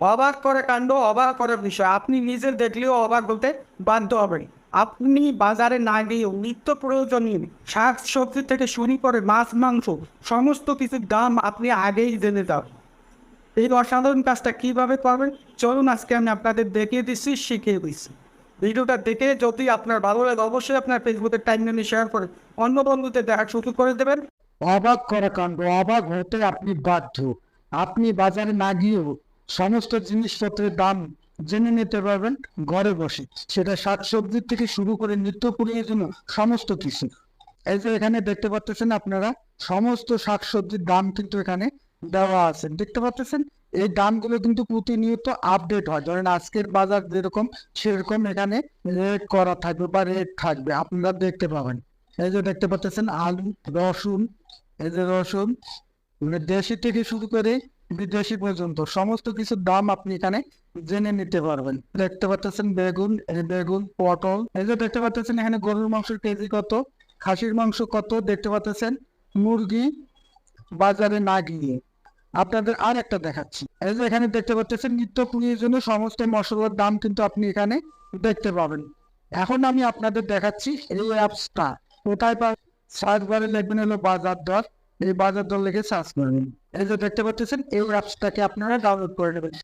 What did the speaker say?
অবাক করে কাণ্ড, অবাক করার বিষয়। আপনি নিজে দেখলেও অবাক বলতে বাধ্য হবেন। আপনি বাজারে না গিয়েও নিত্য প্রয়োজনীয় শাক সবজি থেকে শুরু করে মাছ, মাংস, সমস্ত কিছুর দাম আপনি আগেই জেনে যান। এই অসাধারণ কাজটা কীভাবে করবেন? চলুন আজকে আমি আপনাদের দেখিয়ে দিচ্ছি, শিখিয়ে দিচ্ছি। ভিডিওটা দেখে যদি আপনার ভালো লাগে, অবশ্যই আপনার ফেসবুকের টাইম লাইনে শেয়ার করে অন্য বন্ধুদের দেখা শুরু করে দেবেন। অবাক করা কাণ্ড, অবাক হতে আপনি বাধ্য। আপনি বাজারে না গিয়েও সমস্ত জিনিসপত্রের দাম জেনে নিতে পারবেন, ঘরে বসে। সেটা শাকসবজি থেকে শুরু করে নিত্য প্রয়োজনীয় সমস্ত কিছু। এই যে এখানে দেখতে পাচ্ছেন আপনারা, সমস্ত শাকসবজির দাম কিন্তু এখানে দেওয়া আছে। দেখতে পাচ্ছেন? এই দামগুলো কিন্তু প্রতিনিয়ত আপডেট হয়। ধরেন আজকের বাজার যেরকম, সেরকম এখানে রেট করা থাকবে বা রেট থাকবে। আপনারা দেখতে পাবেন। এই যে দেখতে পাচ্ছেন আলু, রসুন, এই যে রসুন মানে দেশি থেকে শুরু করে বিদেশি পর্যন্ত, সমস্ত কিছুর দাম আপনি এখানে জেনে নিতে পারবেন। দেখতে পাচ্ছেন বেগুন বেগুন, পটল, এই যে দেখতে পাচ্ছেন এখানে গরুর মাংসের কেজি কত, খাসির মাংস কত, দেখতে পাচ্ছেন মুরগি, বাজারে না গিয়ে। আপনাদের আর একটা দেখাচ্ছি। এই যে এখানে দেখতে পাচ্ছেন নিত্য প্রয়োজনীয় সমস্ত মশলার দাম কিন্তু আপনি এখানে দেখতে পাবেন। এখন আমি আপনাদের দেখাচ্ছি এই অ্যাপসটা। কোথায় পা সার্চ বারে লিখবেন হলো বাজার দর। এই বাজার দর লিখে সার্চ করবেন। এই যে দেখতে পাচ্ছেন এই অ্যাপসটাকে আপনারা ডাউনলোড করে নেবেন।